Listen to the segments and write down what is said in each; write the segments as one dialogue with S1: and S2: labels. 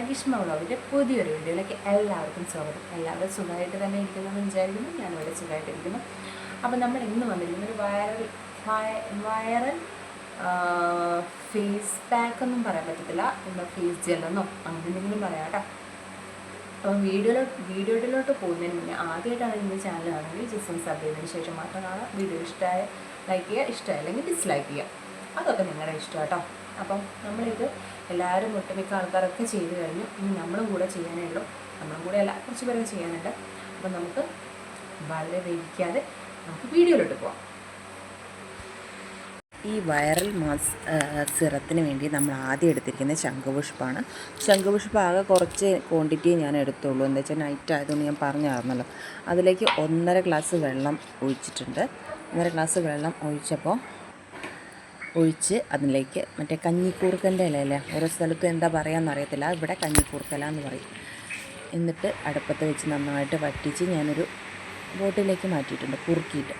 S1: അഗിഷ്മ വ്ളോഗിന്റെ പുതിയൊരു വീഡിയോയിലേക്ക് എല്ലാവർക്കും സ്വാഗതം. എല്ലാവരും സുഖമായിട്ട് തന്നെ ഇരിക്കുമെന്ന് വിചാരിക്കുന്നു. ഞാനിവിടെ സുഖമായിട്ടിരിക്കുന്നു അപ്പോൾ നമ്മൾ ഇന്ന് വന്നിരിക്കുന്ന ഒരു വൈറൽ വൈറൽ ഫേസ് പാക്ക് ഒന്നും പറയാൻ പറ്റത്തില്ല. എന്താ ഫേസ് ജെല്ലെന്നോ അങ്ങനെ എന്തെങ്കിലും പറയാം കേട്ടോ. അപ്പം വീഡിയോയിലോട്ട് വീഡിയോയിലോട്ട് പോകുന്നതിന് മുന്നേ ആദ്യമായിട്ടാണ് ഇന്ന് ചാനൽ ആണെങ്കിൽ ജസ്റ്റ് സബ് ചെയ്തതിന് ശേഷം മാത്രം കാണാം. വീഡിയോ ഇഷ്ടമായ ലൈക്ക് ചെയ്യുക. ഇഷ്ടമായില്ലെങ്കിൽ ഡിസ്ലൈക്ക് ചെയ്യുക. അതൊക്കെ നിങ്ങളുടെ ഇഷ്ടം കേട്ടോ. അപ്പം നമ്മളിത് എല്ലാവരും ഒട്ടുമിക്ക ആൾക്കാരൊക്കെ ചെയ്തു കഴിഞ്ഞു. ഇനി നമ്മളും കൂടെ ചെയ്യാനേ ഉള്ളൂ. നമ്മളും കൂടെ അല്ല കുറച്ച് പേരൊക്കെ ചെയ്യാനുണ്ട്. അപ്പം നമുക്ക് വളരെ വൈകിക്കാതെ നമുക്ക് വീഡിയോയിലോട്ട് പോവാം.
S2: ഈ വൈറൽ മാസ് സിറത്തിന് വേണ്ടി നമ്മൾ ആദ്യം എടുത്തിരിക്കുന്നത് ശംഖുപുഷ്പമാണ്. ശംഖുപുഷ്പ ആകെ കുറച്ച് ക്വാണ്ടിറ്റിയെ ഞാൻ എടുത്തുള്ളൂ. എന്താ വെച്ചാൽ നൈറ്റ് ആയതുകൊണ്ട് ഞാൻ പറഞ്ഞായിരുന്നല്ലോ. അതിലേക്ക് ഒന്നര ഗ്ലാസ് വെള്ളം ഒഴിച്ചിട്ടുണ്ട്. ഒന്നര ഗ്ലാസ് വെള്ളം ഒഴിച്ചപ്പോൾ ഒഴിച്ച് അതിലേക്ക് മറ്റേ കഞ്ഞിക്കൂർക്കന്റെ അല്ലേ ഓരോ സ്ഥലത്തും എന്താ പറയുക അറിയത്തില്ല. ഇവിടെ കഞ്ഞിക്കൂർക്കല എന്ന് പറയും. എന്നിട്ട് അടുപ്പത്ത് വെച്ച് നന്നായിട്ട് വറ്റിച്ച് ഞാനൊരു ബോട്ടിലേക്ക് മാറ്റിയിട്ടുണ്ട് കുറുക്കിയിട്ട്.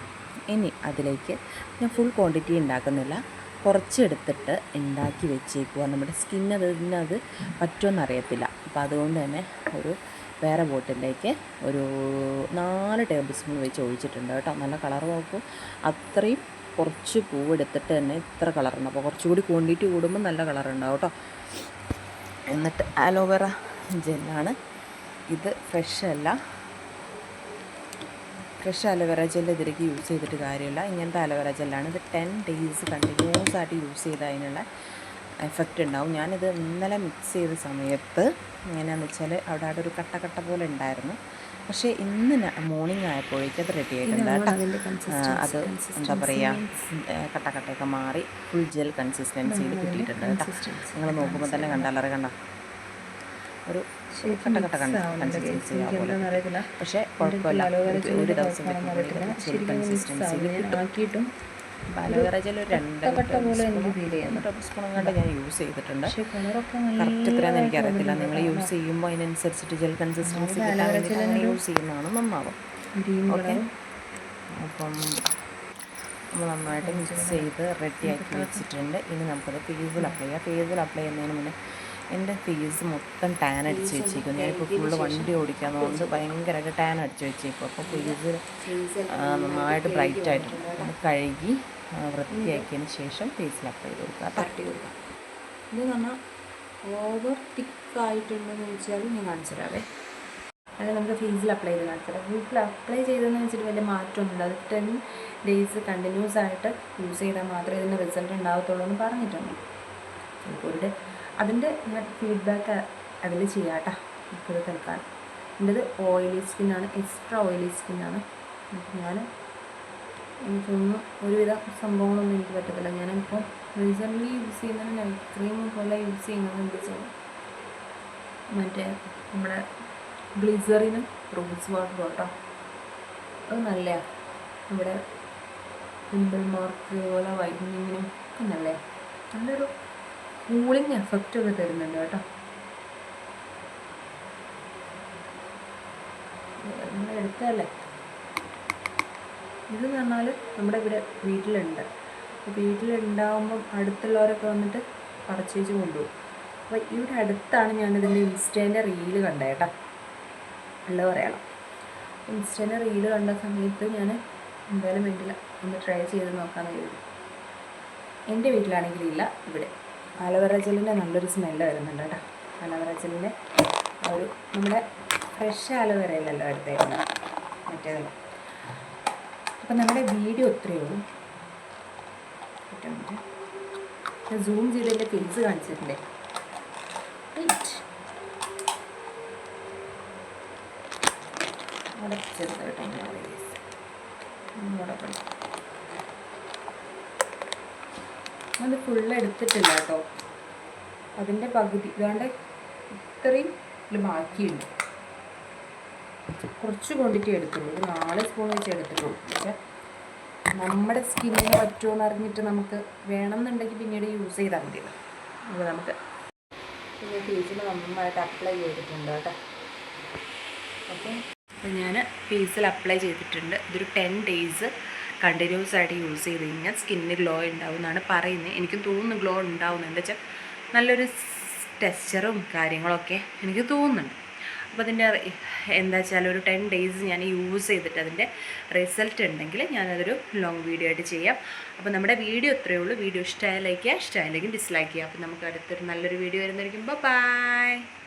S2: ഇനി അതിലേക്ക് ഞാൻ ഫുൾ ക്വാണ്ടിറ്റി ഉണ്ടാക്കുന്നില്ല. കുറച്ചെടുത്തിട്ട് ഉണ്ടാക്കി വെച്ചേക്കുക നമ്മുടെ സ്കിന്ന് അത് അത് പറ്റുമെന്നറിയത്തില്ല അപ്പോൾ അതുകൊണ്ട് തന്നെ ഒരു വേറെ ബോട്ടിലേക്ക് ഒരു നാല് ടേബിൾ സ്പൂൺ വെച്ച് ഒഴിച്ചിട്ടുണ്ട് കേട്ടോ. നല്ല കളർ നോക്കും. അത്രയും കുറച്ച് പൂവെടുത്തിട്ട് തന്നെ ഇത്ര കളറുണ്ട് അപ്പോൾ കുറച്ചുകൂടി ക്വാണ്ടിറ്റി കൂടുമ്പോൾ നല്ല കളറുണ്ടാവും കേട്ടോ എന്നിട്ട് ആലോവേറ ജെല്ലാണ് ഇത് ഫ്രഷ് അല്ല. ഫ്രഷ് അലോവേറ ജെല്ല് ഇതിലേക്ക് യൂസ് ചെയ്തിട്ട് കാര്യമില്ല. ഇങ്ങനത്തെ അലോവേറ ജെല്ലാണ് ഇത് ടെൻ ഡേയ്സ് കണ്ടിന്യൂസ് ആയിട്ട് യൂസ് ചെയ്ത് അതിനുള്ള എഫക്റ്റ് ഉണ്ടാവും. ഞാനിത് ഇന്നലെ മിക്സ് ചെയ്ത സമയത്ത് എങ്ങനെയാണെന്ന് വെച്ചാൽ അവിടെ അവിടെ ഒരു കട്ട കട്ട പോലെ ഉണ്ടായിരുന്നു. പക്ഷേ ഇന്ന് മോർണിംഗ് ആയപ്പോഴേക്കും അത് റെഡി ആയിട്ടുണ്ട് അത് എന്താ പറയുക കട്ടക്കട്ടയൊക്കെ മാറി ഫുൾ ജെൽ കൺസിസ്റ്റൻസിയിൽ കിട്ടിയിട്ടുണ്ട് കേട്ടോ. നിങ്ങൾ നോക്കുമ്പോൾ തന്നെ കണ്ടാലറി കണ്ട? ഒരു കൺസിസ്റ്റൻസി പക്ഷേ കുഴപ്പമില്ല. ഒരു- ദിവസം കൺസിസ്റ്റൻസി കൺസിസ്റ്റൻസിയിൽ കിട്ടും. അലോവേറ ജെൽ ഒരു രണ്ട് ടേബിൾ സ്പൂൺ. അങ്ങോട്ട് ഞാൻ യൂസ് ചെയ്തിട്ടുണ്ട്. കറക്റ്റ് എത്രയാണെന്ന് എനിക്കറിയത്തില്ല നിങ്ങൾ യൂസ് ചെയ്യുമ്പോൾ അതിനനുസരിച്ചിട്ട് ജെൽ കൺസിസ്റ്റൻസി കിട്ടാൻ വേണ്ടിയിട്ട് അങ്ങനെ യൂസ് ചെയ്യുന്നതാണ് നന്നാവും. ഓക്കെ അപ്പം നമ്മൾ നന്നായിട്ട് മിക്സ് ചെയ്ത് റെഡിയാക്കി വെച്ചിട്ടുണ്ട്. ഇനി നമുക്കത് ഫേസിൽ അപ്ലൈ ചെയ്യാം. ഫേസിൽ അപ്ലൈ ചെയ്യുന്നതിന് മുന്നേ എന്റെ ഫേസ് മൊത്തം ടാൻ അടിച്ച് വെച്ചേക്കും ഞാനിപ്പോൾ ഫുള്ള് വണ്ടി ഓടിക്കാത്തതുകൊണ്ട് ഭയങ്കരമായിട്ട് ടാൻ അടിച്ച് വെച്ചേക്കും അപ്പോൾ ഫേസ് നന്നായിട്ട് ബ്രൈറ്റ് ആയിട്ടുണ്ട് കഴുകി വൃത്തിയാക്കിയതിന് ശേഷം ഫേസിൽ അപ്ലൈ ചെയ്ത് കൊടുക്കുക.
S1: തട്ടി കൊടുക്കുക ഇത് പറഞ്ഞാൽ ഓവർ തിക്കായിട്ടുണ്ടെന്ന് വെച്ചാൽ ഞാൻ കാണിച്ചു തരാവേ. അത് നമുക്ക് ഫേസിൽ അപ്ലൈ ചെയ്ത് കാണിച്ചു തരാം. ഫേസിൽ അപ്ലൈ ചെയ്തതെന്ന് വെച്ചിട്ട് വലിയ മാറ്റമൊന്നുമില്ല. അത് ടെൻ ഡേയ്സ് കണ്ടിന്യൂസ് ആയിട്ട് യൂസ് ചെയ്താൽ മാത്രമേ ഇതിന്റെ റിസൾട്ട് ഉണ്ടാകത്തുള്ളൂ എന്ന് പറഞ്ഞിട്ടുണ്ട്. ഇപ്പോൾ ഒരു അതിന്റെ ഞാൻ ഫീഡ്ബാക്ക് അതിൽ ചെയ്യാം കേട്ടോ നമുക്കിത് തൽക്കാലം. എന്റെത് ഓയിലി സ്കിന്നാണ് എക്സ്ട്രാ ഓയിലി സ്കിന്നാണ് ഞാൻ എനിക്കൊന്നും ഒരുവിധ സംഭവങ്ങളൊന്നും എനിക്ക് പറ്റത്തില്ല. ഞാനിപ്പോൾ റീസെന്റ്ലി യൂസ് ചെയ്യുന്നത് നൈറ്റ് ക്രീം പോലെ യൂസ് ചെയ്യുന്നത് എന്ത് ചെയ്യും? മറ്റേ നമ്മുടെ ഗ്ലിസറിനും റോസ് വാട്ടർ കേട്ടോ. അത് നല്ലതാണ് നമ്മുടെ പിമ്പിൾ മാർക്ക് പോലെ വൈറ്റനിങ്ങിനും ഒക്കെ നല്ലതാണ് നല്ലൊരു കൂളിംഗ് എഫക്റ്റ് ഒക്കെ തരുന്നുണ്ട് കേട്ടോ. നമ്മൾ എടുത്തതല്ലേ? ഇതെന്ന് പറഞ്ഞാൽ നമ്മുടെ ഇവിടെ വീട്ടിലുണ്ട്. അപ്പോൾ വീട്ടിലുണ്ടാകുമ്പം അടുത്തുള്ളവരൊക്കെ വന്നിട്ട് പർച്ചേസ് കൊണ്ടുപോകും. അപ്പോൾ ഇവിടെ അടുത്താണ് ഞാനിതിന്റെ ഇൻസ്റ്റേന്റെ റീൽ കേട്ടോ. ഉള്ളത് പറയണം. ഇൻസ്റ്റേന്റെ റീൽ കണ്ട സമയത്ത് ഞാൻ എന്തായാലും വേണ്ടില്ല. ഒന്ന് ട്രൈ ചെയ്ത് നോക്കാമെന്ന് കരുതി. എന്റെ വീട്ടിലാണെങ്കിൽ ഇല്ല ഇവിടെ. അലോവേറ ജെല്ലിന്റെ നല്ലൊരു സ്മെല്ല് വരുന്നുണ്ട് കേട്ടോ. അലോവേറ ജെല്ലിന്റെ ഒരു നമ്മുടെ ഫ്രഷ് അലോവേറ അല്ലല്ലോ എടുത്തേക്കുന്നത് മറ്റേതല്ല. അപ്പം നമ്മുടെ വീഡിയോ ഇത്രയേ ഉള്ളൂ. ഞാൻ സൂം ചെയ്ത് എന്റെ ഫേസ് കാണിച്ചിട്ടുണ്ടേ. കേട്ടോ ഞാൻ അത് ഫുള്ള് എടുത്തിട്ടില്ല കേട്ടോ അതിന്റെ പകുതി ഇതാണ്ട് ഇത്രയും ഇതിൽ ബാക്കിയുണ്ട്. കുറച്ച് ക്വാണ്ടിറ്റി എടുത്തുള്ളൂ. ഒരു നാല് സ്പൂൺ വെച്ച് എടുത്തിട്ടുള്ളൂ. പക്ഷേ നമ്മുടെ സ്കിന്നിന് പറ്റുമെന്ന് അറിഞ്ഞിട്ട് നമുക്ക് വേണമെന്നുണ്ടെങ്കിൽ പിന്നീട് യൂസ് ചെയ്താൽ മതി അപ്പോൾ നമുക്ക് പിന്നെ ഫേസിൽ നന്നായിട്ട് അപ്ലൈ ചെയ്തിട്ടുണ്ട് കേട്ടോ. അപ്പോൾ ഞാൻ ഫേസിൽ അപ്ലൈ ചെയ്തിട്ടുണ്ട്. ഇതൊരു ടെൻ ഡേയ്സ് കണ്ടിന്യൂസ് ആയിട്ട് യൂസ് ചെയ്ത് കഴിഞ്ഞാൽ സ്കിന്നിന് ഗ്ലോ ഉണ്ടാവും എന്നാണ് പറയുന്നത്. എനിക്കും തോന്നുന്നു ഗ്ലോ ഉണ്ടാവുന്നത് എന്താ വെച്ചാൽ നല്ലൊരു ടെക്സ്ചറും കാര്യങ്ങളൊക്കെ എനിക്ക് തോന്നുന്നുണ്ട്. അപ്പോൾ അതിന്റെ എന്താ വെച്ചാൽ ഒരു ടെൻ ഡേയ്സ് ഞാൻ യൂസ് ചെയ്തിട്ട് അതിന്റെ റിസൾട്ട് ഉണ്ടെങ്കിൽ ഞാനതൊരു ലോങ് വീഡിയോ ആയിട്ട് ചെയ്യാം. അപ്പോൾ നമ്മുടെ വീഡിയോ ഇത്രയേ ഉള്ളൂ. വീഡിയോ ഇഷ്ടമായ ലൈക്ക് ചെയ്യുക ഇഷ്ടമായില്ലെങ്കിൽ ഡിസ്ലൈക്ക് ചെയ്യുക. അപ്പോൾ നമുക്ക് അടുത്തൊരു നല്ലൊരു വീഡിയോ വരുന്നതായിരിക്കും. ബൈ